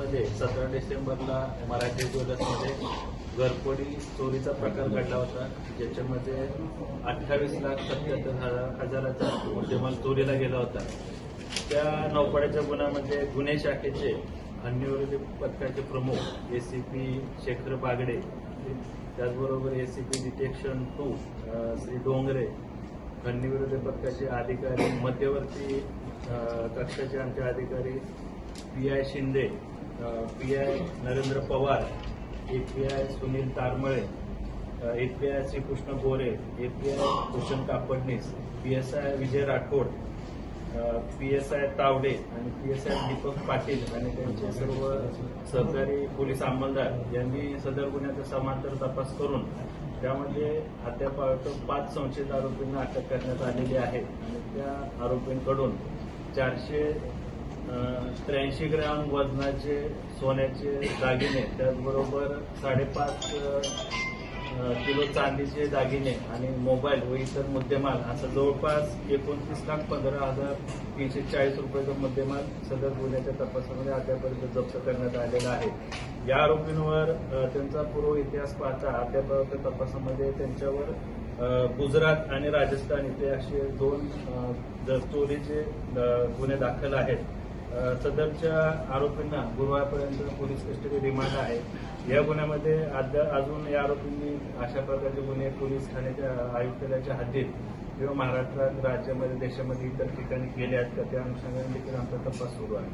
मध्ये सतरा डिसेंबरला मराठी ज्वेलर्समध्ये घरपोडी चोरीचा प्रकार घडला होता. ज्याच्यामध्ये अठ्ठावीस लाख सत्याहत्तर हजार हजाराचा मुद्देमाल चोरीला गेला होता. त्या नौपाड्याच्या गुन्ह्यामध्ये गुन्हे शाखेचे अन्यवृत्ती पथकाचे प्रमुख A C P Shekhar Bagde त्याचबरोबर A C P detection two Shri Dongre खंडीविरोधी पथकाचे अधिकारी मध्यवर्ती कक्षाचे आमचे अधिकारी P I Shinde P I Narendra Pawar A P I Sunil Taramale A P I Shrikrishna Gore A P I Bhushan Kapadnis P S I Vijay Rathod P S I Tawde आणि P S I Deepak Patil आणि त्यांचे सर्व सहकारी police अंमलदार यांनी सदर गुन्ह्याचा समांतर तपास करून त्यामध्ये अद्याप पाच संशयित आरोपींना अटक करण्यात आलेली आहे आणि त्या आरोपींकडून चारशे त्र्याऐंशी ग्रॅम वजनाचे सोन्याचे दागिने त्याचबरोबर साडेपाच किलो चांदीचे दागिने आणि मोबाईल व इतर मुद्देमाल असं जवळपास एकोणतीस लाख पंधरा हजार तीनशे चाळीस रुपयाचा मुद्देमाल सदर गुन्ह्याच्या तपासामध्ये अद्यापर्यंत जप्त करण्यात आलेला आहे. या आरोपींवर त्यांचा पूर्व इतिहास पाहता अद्यापर्यंत तपासामध्ये त्यांच्यावर गुजरात आणि राजस्थान इथे असे दोन चोरीचे गुन्हे दाखल आहेत. सदरच्या आरोपींना गुरुवारपर्यंत पोलीस कस्टडी रिमांड आहे. या गुन्ह्यामध्ये अद्या अजून या आरोपींनी अशा प्रकारचे गुन्हे पोलीस ठाण्याच्या आयुक्तालयाच्या हद्दीत किंवा महाराष्ट्रात राज्यामध्ये देशामध्ये इतर ठिकाणी केले आहेत का त्या अनुषंगाने देखील आमचा तपास सुरू आहे.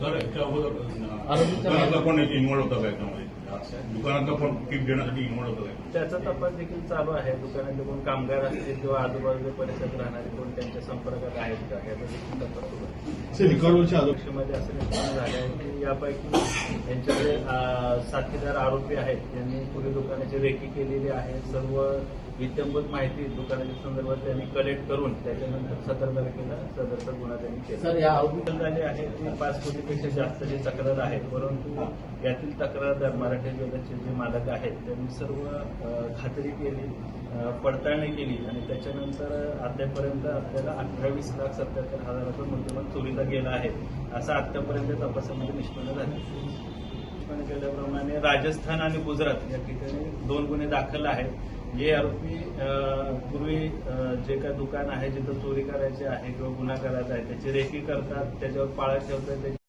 सर याच्या अगोदर आरोपीचा- दुकानातला कोण इन्व्हॉल्व होता का याच्यामध्ये? दुकानातला कोण टिप देण्यासाठी इन्व्हॉल्व होता का? त्याचा तपास देखील चालू आहे. दुकानातले कोण कामगार असतील किंवा आजूबाजूच्या परिसरात राहणारे कोण त्यांच्या संपर्कात आहेत का याचा देखील तपास सुरू आहे. पक्षामध्ये असं निष्पन्न झाले आहे की यापैकी यांच्याकडे साथीदार आरोपी आहेत. त्यांनी पुढे दुकानाची रेकी केलेली आहे सर्व इत्यंभूत माहिती दुकानाच्या संदर्भात त्यांनी कलेक्ट करून त्याच्यानंतर सतरा तारखेला सदरचा गुन्हा त्यांनी केला. सर या आरोपी झाले आहे की पाच कोटीपेक्षा जास्त जे तक्रार आहेत परंतु यातील तक्रारदार मराठी ज्वेलर्सचे जे मालक आहेत त्यांनी सर्व खात्री केली पडताळणी केली आणि त्याच्यानंतर अद्यापर्यंत आपल्याला अठ्ठावीस लाख सत्याहत्तर हजाराचा मुद्देमाल चोरीला गेला आहे असं आतापर्यंत तपासामध्ये निष्पन्न झालं. निष्पन्न केल्याप्रमाणे राजस्थान आणि गुजरात या ठिकाणी दोन गुन्हे दाखल आहेत. हे आरोपी पूर्वी जे काय दुकान आहे जिथं चोरी करायची आहे किंवा गुन्हा करायचा आहे त्याची रेकी करतात त्याच्यावर पाळत ठेवतात